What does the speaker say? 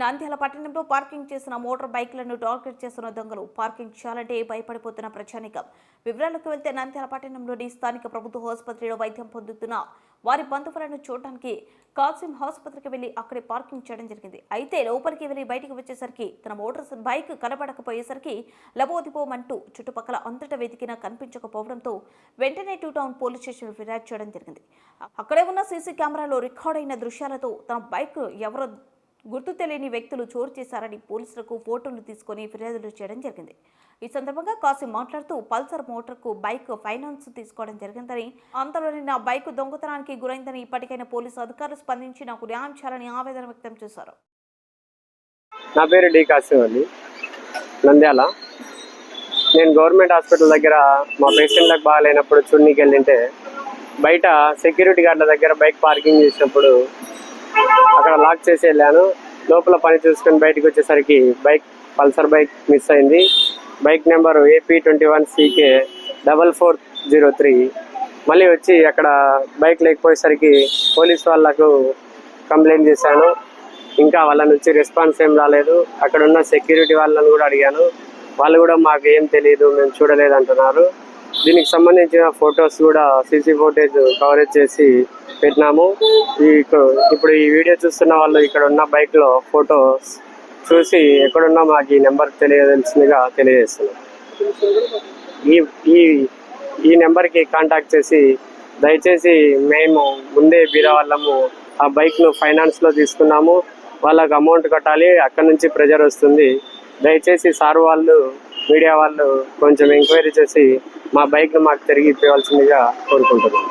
నంద్యాల పట్టణంలో పార్కింగ్ చేసిన motor బైక్లను target చేస్తున్న దొంగలు. పార్కింగ్ చేయాలంటే భయపడిపోతున్న ప్రజానికం వివరాలకు వెళ్తే నంద్యాల పట్టణంలోని స్థానిక ప్రభుత్వ ఆసుపత్రిలో వైద్యం పొందుతున్న వారి బంధువులను చూడటానికి కాసిం ఆసుపత్రికి వెళ్ళి అక్కడే పార్కింగ్ చేయడం జరిగింది. అయితే లోపలికి వెళ్ళి బయటికి వచ్చేసరికి తన మోటార్ బైక్ కనబడకపోయేసరికి లబోదిపోమంటూ చుట్టుపక్కల అంతటా వెతికినా కనిపించకపోవడంతో వెంటనే టూ టౌన్ పోలీస్ స్టేషన్ ఫిర్యాదు చేయడం జరిగింది. అక్కడే ఉన్న సీసీ కెమెరాలో రికార్డ్ అయిన దృశ్యాలతో తన బైక్ ఎవరో గుర్తు తెలియని వ్యక్తులు చోరు చేశారని పోలీసులకు ఫోటోలు తీసుకొని ఫిర్యాదులు చేయడం జరిగింది. ఈ సందర్భంగా కాసి మాట్లాడుతూ పల్సర్ మోటార్కు బైక్ ఫైనాన్స్ తీసుకోవడం జరిగిందని అంతలోని నా బైక్ దొంగతనానికి గురైందని ఇప్పటికైనా పోలీసు అధికారులు స్పందించి నాకు న్యాయం చేయాలని ఆవేదన వ్యక్తం చేశారు. నా పేరు డి కాసిం అండి నంద్యాల. నేను గవర్నమెంట్ హాస్పిటల్ దగ్గర మా పేషెంట్లకు బాగాలేనప్పుడు చూడనీకి వెళ్ళింటే బయట సెక్యూరిటీ గార్డుల దగ్గర బైక్ పార్కింగ్ చేసినప్పుడు అక్కడ లాక్ చేసి వెళ్ళాను. లోపల పని చూసుకొని బయటకు వచ్చేసరికి బైక్ పల్సర్ బైక్ మిస్ అయింది. Bike number AP twenty one C K double four zero three. మళ్ళీ వచ్చి అక్కడ బైక్ లేకపోయేసరికి పోలీస్ వాళ్ళకు కంప్లైంట్ చేశాను. ఇంకా వాళ్ళ నుంచి రెస్పాన్స్ ఏం రాలేదు. అక్కడ ఉన్న సెక్యూరిటీ వాళ్ళని కూడా అడిగాను. వాళ్ళు కూడా మాకు ఏం తెలియదు మేము చూడలేదు అంటున్నారు దీనికి సంబంధించిన ఫొటోస్ కూడా సీసీ ఫోటేజ్ కవరేజ్ చేసి పెట్టినాము. ఈ ఇప్పుడు ఈ వీడియో చూస్తున్న వాళ్ళు ఇక్కడ ఉన్న బైక్లో ఫొటోస్ చూసి ఎక్కడున్నా మాకు ఈ నెంబర్ తెలియదలసిందిగా తెలియజేస్తున్నాం. ఈ ఈ ఈ నెంబర్కి కాంటాక్ట్ చేసి దయచేసి మేము ముందే బీరవాళ్ళము ఆ బైక్ను ఫైనాన్స్లో తీసుకున్నాము. వాళ్ళకి అమౌంట్ కట్టాలి అక్కడ నుంచి ప్రెజర్ వస్తుంది. దయచేసి సార్ వాళ్ళు మీడియా వాళ్ళు కొంచెం ఎంక్వైరీ చేసి మా బైక్ను మాకు తిరిగి ఇవ్వాల్సిందిగా కోరుకుంటున్నాం.